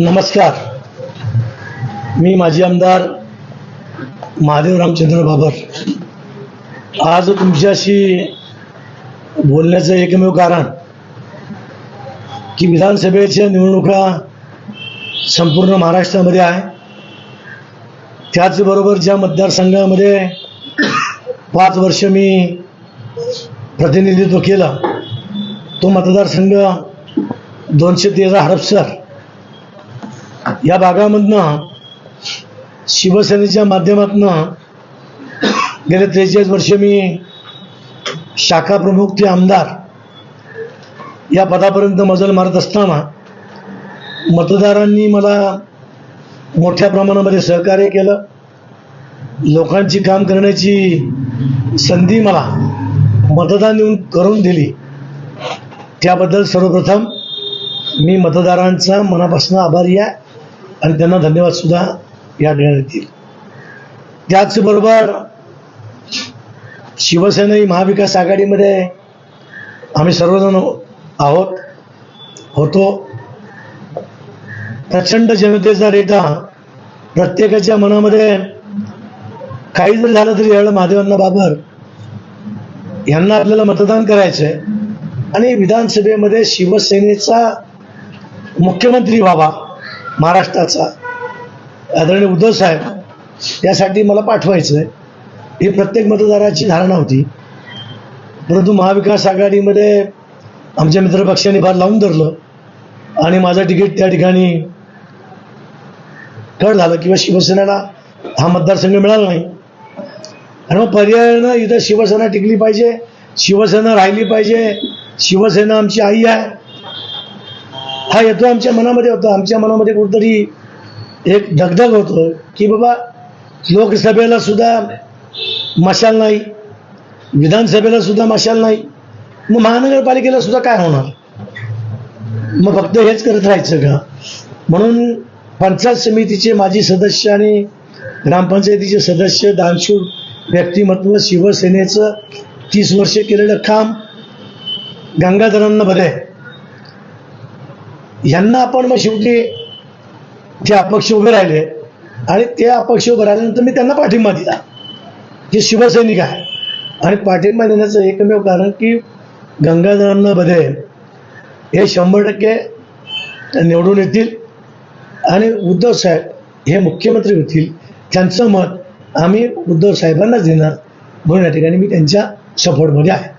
नमस्कार. मी माजी आमदार महादेव रामचंद्र बाबर. आज तुमच्याशी बोलण्याचं एकमेव कारण की विधानसभेच्या निवडणुका संपूर्ण महाराष्ट्रामध्ये आहे. त्याचबरोबर ज्या मतदारसंघामध्ये पाच वर्ष मी प्रतिनिधित्व केलं तो मतदारसंघ दोनशे तेरा हडपसर या भागामधनं शिवसेनेच्या माध्यमातनं गेले त्रेचाळीस वर्ष मी शाखा प्रमुख ते आमदार या पदापर्यंत मजल मारत असताना मतदारांनी मला मोठ्या प्रमाणामध्ये सहकार्य केलं. लोकांची काम करण्याची संधी मला मतदान येऊन करून दिली. त्याबद्दल सर्वप्रथम मी मतदारांचा मनापासून आभारी आहे. आणि त्यांना धन्यवादसुद्धा या देण्यात येतील त्याचबरोबर शिवसेना ही महाविकास आघाडीमध्ये आम्ही सर्वजण आहोत होतो. प्रचंड जनतेचा रेटा प्रत्येकाच्या मनामध्ये काही जरी झालं तरी यावेळेला महादेवांना बाबर यांना आपल्याला मतदान करायचं आहे. आणि विधानसभेमध्ये शिवसेनेचा मुख्यमंत्री व्हावा. महाराष्ट्राचा. आदरणीय उद्धव साहेब यासाठी मला पाठवायचं आहे ही प्रत्येक मतदाराची धारणा होती. परंतु महाविकास आघाडीमध्ये आमच्या मित्रपक्षांनी फार लावून धरलं आणि माझं तिकीट त्या ठिकाणी कळ झालं किंवा शिवसेनेला हा मतदारसंघ मिळाला नाही. आणि मग पर्यायानं इथं शिवसेना टिकली पाहिजे शिवसेना राहिली पाहिजे शिवसेना आमची आई आहे. हा येतो आमच्या मनामध्ये होता. आमच्या मनामध्ये कुठंतरी एक धगधग होतं की बाबा लोकसभेला सुद्धा मशाल नाही विधानसभेला सुद्धा मशाल नाही. मग महानगरपालिकेला सुद्धा काय होणार? मग फक्त हेच करत राहायचं का? म्हणून पंचायत समितीचे माजी सदस्य आणि ग्रामपंचायतीचे सदस्य दानशूर व्यक्तिमत्व शिवसेनेचं तीस वर्षे केलेलं काम गंगाधरांना बरे यांना आपण मग शेवटी ते अपक्ष उभे राहिले आणि ते अपक्ष उभे राहिल्यानंतर मी त्यांना पाठिंबा दिला जे शिवसैनिक आहे. आणि पाठिंबा देण्याचं एकमेव कारण की गंगाधरांना बधे हे शंभर टक्के निवडून येतील. आणि उद्धव साहेब हे मुख्यमंत्री होतील त्यांचं मत आम्ही उद्धव साहेबांनाच देणार म्हणून या ठिकाणी मी त्यांच्या सपोर्टमध्ये आहे.